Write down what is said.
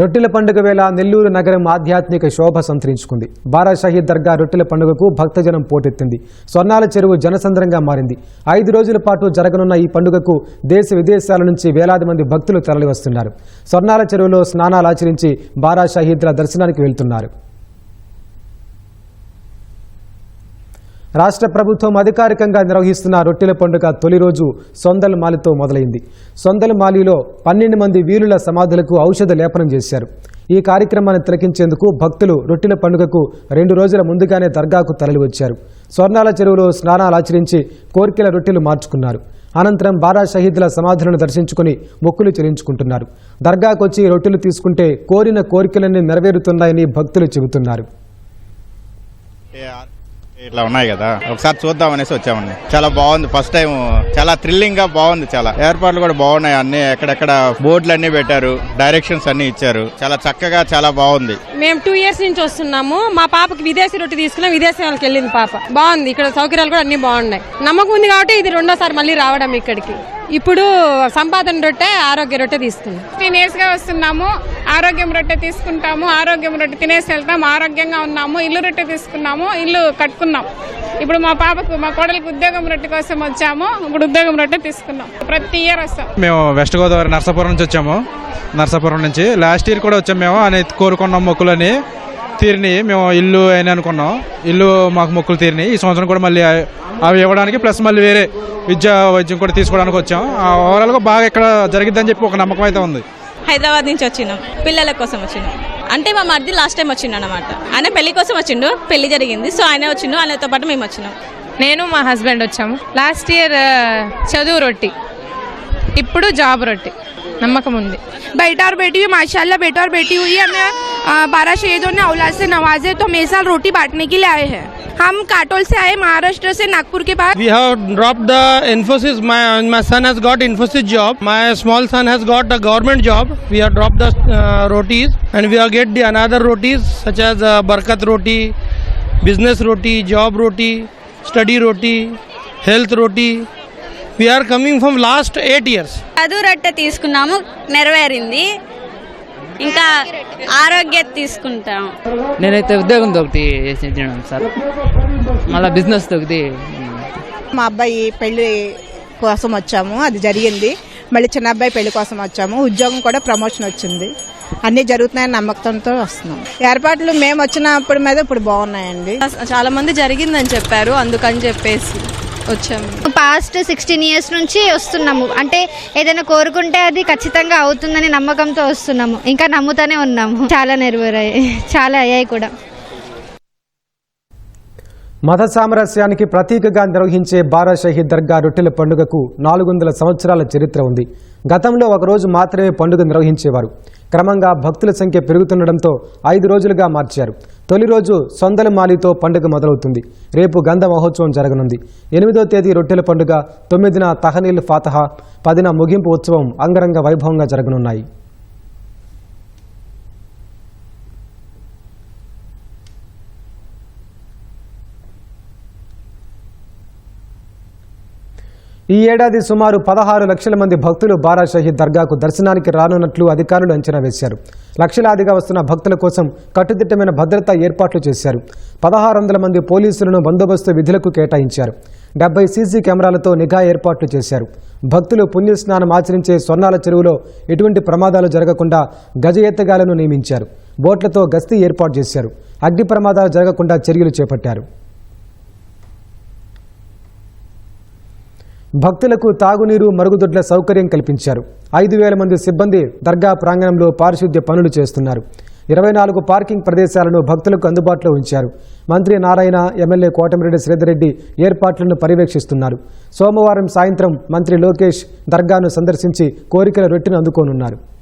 రొట్టెల పండుగ వేళ నెల్లూరు నగరం ఆధ్యాత్మిక శోభ సంతరించుకుంది. బారా షహీద్ దర్గా రొట్టెల పండుగకు భక్తజనం పోటెత్తింది. స్వర్ణాల చెరువు జనసంద్రంగా మారింది. ఐదు రోజుల పాటు జరగనున్న ఈ పండుగకు దేశ విదేశాల నుంచి వేలాది మంది భక్తులు తరలివస్తున్నారు. స్వర్ణాల చెరువులో స్నానాలు ఆచరించి బారా షహీద్ల దర్శనానికి వెళ్తున్నారు. రాష్ట్ర ప్రభుత్వం అధికారికంగా నిర్వహిస్తున్న రొట్టెల పండుగ తొలి రోజు సొందల మాలితో మొదలైంది. సొందల మాలిలో పన్నెండు మంది వీరుల సమాధులకు ఔషధ లేపనం చేశారు. ఈ కార్యక్రమాన్ని తిలకించేందుకు భక్తులు రొట్టెల పండుగకు రెండు రోజుల ముందుగానే దర్గాకు తరలివచ్చారు. స్వర్ణాల చెరువులో స్నానాలు ఆచరించి కోరికల రొట్టెలు మార్చుకున్నారు. అనంతరం బారా షహీదుల సమాధులను దర్శించుకుని మొక్కులు చెల్లించుకుంటున్నారు. దర్గాకు వచ్చి రొట్టెలు తీసుకుంటే కోరిన కోరికలన్నీ నెరవేరుతున్నాయని భక్తులు చెబుతున్నారు. ఇట్లా ఉన్నాయి కదా. ఒకసారి చూద్దాం అనేసి వచ్చామండి. చాలా బాగుంది. ఫస్ట్ టైం చాలా థ్రిల్లింగ్గా బాగుంది చాలా. ఏర్పాట్లు కూడా బాగున్నాయి. అన్ని ఎక్కడెక్కడ బోర్డులు అన్ని పెట్టారు. డైరెక్షన్స్ అన్ని ఇచ్చారు. చాలా చక్కగా చాలా బాగుంది. మేము టూ ఇయర్స్ నుంచి వస్తున్నాము. మా పాపకి విదేశీ రొట్టె తీసుకున్నాం. విదేశీ వాళ్ళకి వెళ్ళింది పాప. బాగుంది. ఇక్కడ సౌకర్యాలు కూడా అన్ని బాగున్నాయి. నమ్మకం ఉంది కాబట్టి ఇది రెండోసారి మళ్ళీ రావడం ఇక్కడికి. ఇప్పుడు సంపాదన రొట్టె ఆరోగ్య రొట్టె తీసుకున్నాం ఫిఫ్టీన్ ఇయర్స్గా వస్తున్నాము. ఆరోగ్యం రొట్టె తీసుకుంటాము. ఆరోగ్యం రొట్టె తినేసి వెళ్తాము. ఆరోగ్యంగా ఉన్నాము. ఇల్లు రొట్టె తీసుకున్నాము. ఇల్లు కట్టుకున్నాం. ఇప్పుడు మా పాపకు మా కోడలికి ఉద్యోగం రొట్టె కోసం వచ్చాము. ఇప్పుడు ఉద్యోగం రొట్టె తీసుకున్నాం. ప్రతి ఇయర్ వస్తాం. మేము వెస్ట్ గోదావరి నర్సాపురం నుంచి వచ్చాము. నర్సాపురం నుంచి. లాస్ట్ ఇయర్ కూడా వచ్చాము మేము అని కోరుకున్నాం మొక్కులని. తీరినాయి మేము ఇల్లు అయినా అనుకున్నాం. ఇల్లు మాకు మొక్కులు తీరినాయి ఈ సంవత్సరం కూడా మళ్ళీ అవి ఇవ్వడానికి ప్లస్ మళ్ళీ వేరే విద్యా వైద్యం కూడా తీసుకోవడానికి వచ్చాం. ఓవరాల్గా బాగా ఇక్కడ జరిగిద్దని చెప్పి ఒక నమ్మకం అయితే ఉంది. హైదరాబాద్ నుంచి వచ్చినాం. పిల్లల కోసం వచ్చినాం. అంటే మా మర్ది లాస్ట్ టైం వచ్చిండు అనమాట ఆయన పెళ్ళి కోసం వచ్చిండు. పెళ్ళి జరిగింది. సో ఆయన వచ్చిండు. ఆయనతో పాటు మేము వచ్చినాం. నేను మా హస్బెండ్ వచ్చాము. లాస్ట్ ఇయర్ చదువు రొట్టి. ఇప్పుడు జాబ్ రొట్టి. నమ్మకం ఉంది. బయట బేటీ మాషాల్లో బేటార్ బేటీ హుయి और बेटी हुई है हमें आ, बारह शहीदों ने औलाद से नवाजे तो हमें इस साल रोटी बांटने के लिए आए हैं हम काटोल से आए महाराष्ट्र से नागपुर के बाद We have dropped the Infosys. My my son has got Infosys job. My small son has got a government job. We have dropped the uh, rotis and we have get the another rotis such as uh, Barkat roti, business roti, job roti, study roti, health roti. We are coming from last eight years. చదువు రొట్టె తీసుకున్నాము నెరవేరింది ఇంకా ఆరోగ్య తీసుకుంటాం. నేనైతే ఉద్యోగం ఒకటి చేసినాను సార్. మళ్ళీ బిజినెస్ ఒకటి మా అబ్బాయి పెళ్ళి కోసం వచ్చాము అది జరిగింది. మళ్ళీ చిన్న అబ్బాయి పెళ్ళి కోసం వచ్చాము ఉద్యోగం కూడా ప్రమోషన్ వచ్చింది. అన్నీ జరుగుతున్నాయని నమ్మకంతో వస్తున్నాం. ఏర్పాట్లు మేము వచ్చినప్పుడు మీద ఇప్పుడు బాగున్నాయండి. చాలా మంది జరిగిందని చెప్పారు అందుకని చెప్పేసి. వచ్చాము. పాస్ట్ సిక్స్టీన్ ఇయర్స్ నుంచి వస్తున్నాము. అంటే ఏదైనా కోరుకుంటే అది ఖచ్చితంగా అవుతుందని నమ్మకంతో వస్తున్నాము. ఇంకా నమ్ముతానే ఉన్నాము. చాలా నెరవేరాయి. చాలా అయ్యాయి కూడా. మత సామరస్యానికి ప్రతీకగా నిర్వహించే బారా షహీద్ దర్గా రొట్టెల పండుగకు నాలుగు వందల సంవత్సరాల చరిత్ర ఉంది. గతంలో ఒకరోజు మాత్రమే పండుగ నిర్వహించేవారు. క్రమంగా భక్తుల సంఖ్య పెరుగుతుండటంతో ఐదు రోజులుగా మార్చారు. తొలి రోజు సొందల మాలితో పండుగ మొదలవుతుంది. రేపు గంధ మహోత్సవం జరగనుంది. ఎనిమిదో తేదీ రొట్టెల పండుగ తొమ్మిదిన తహనీల్ ఫాతహ పదిన ముగింపు ఉత్సవం అంగరంగ వైభవంగా జరగనున్నాయి. ఈ ఏడాది సుమారు పదహారు లక్షల మంది భక్తులు బారా షహీద్ దర్గాకు దర్శనానికి రానున్నట్లు అధికారులు అంచనా వేశారు. లక్షలాదిగా వస్తున్న భక్తుల కోసం కట్టుదిట్టమైన భద్రతా ఏర్పాట్లు చేశారు. పదహారు వందల మంది పోలీసులను బందోబస్తు విధులకు కేటాయించారు. డెబ్బై సీసీ కెమెరాలతో నిఘా ఏర్పాట్లు చేశారు. భక్తులు పుణ్యస్నానం ఆచరించే స్వర్ణాల చెరువులో ఎటువంటి ప్రమాదాలు జరగకుండా గజ ఎత్తగాలను నియమించారు. బోట్లతో గస్తీ ఏర్పాటు చేశారు. అగ్ని ప్రమాదాలు జరగకుండా చర్యలు చేపట్టారు. భక్తులకు తాగునీరు మరుగుదొడ్ల సౌకర్యం కల్పించారు. ఐదు వేల మంది సిబ్బంది దర్గా ప్రాంగణంలో పారిశుద్ధ్య పనులు చేస్తున్నారు. ఇరవై నాలుగు పార్కింగ్ ప్రదేశాలను భక్తులకు అందుబాటులో ఉంచారు. మంత్రి నారాయణ ఎమ్మెల్యే కోటమిరెడ్డి శ్రీధర్రెడ్డి ఏర్పాట్లను పర్యవేక్షిస్తున్నారు. సోమవారం సాయంత్రం మంత్రి లోకేష్ దర్గాను సందర్శించి కోరికల రొట్టెను అందుకోనున్నారు.